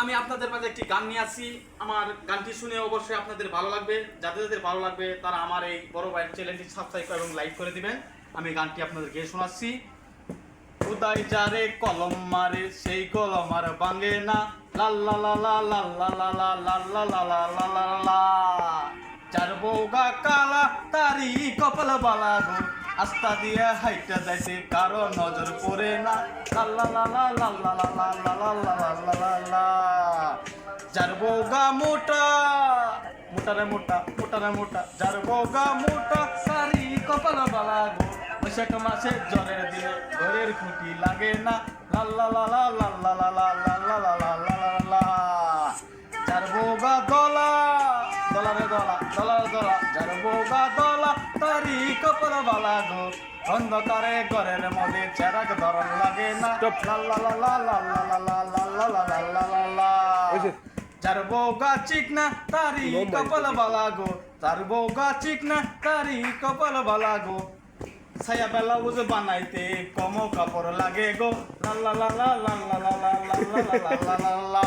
আমি আপনাদের মাঝে একটি গান নিয়ে আসি আমার গানটি শুনে অবশ্যই আপনাদের ভালো লাগবে যাদের যাদের ভালো লাগবে তারা আমার এই বড় ভাইয়ের চ্যানেলটি সাবস্ক্রাইব এবং লাইক করে দিবেন আমি গানটি আপনাদেরকে শোনাচ্ছি উদাই যারে কলম মারে সেই কলম আর ভাঙে না লাল্লা লা লা লাল্লা লা লা লাল্লা লা লা লা লা লা যার বউগা কালা তারি কপাল বালা গো আস্তা দিয়ে হাইটা যাইতে কারও নজর পড়ে যার বউগা মোটা মোটারে মোটা মোটারে মোটা যার মোটা সারি কপাল বালা গো বৈশাখ মাসে জ্বরের দিনে ঘরের খুঁটি লাগে না লাল্লা লা লা লাল্লা লা লা লাল্লা লা লা লা লা লা যার বউগা দলা দলারে দলা দলারে দলা যার বউগা দলা তারি কপাল বালা গো অন্ধকারে ঘরের মধ্যে চেরাক ধরন লাগে না? যার বউগা চিকনা তারি লম্বা কপাল বালা গো তার বউগা চিকনা তারি কপাল বালা গো ছায়া বেলা বুঝে বানাইতে কম কাপড় লাগে গো লা লা লা লা লা লা লা লা লা লা লা লা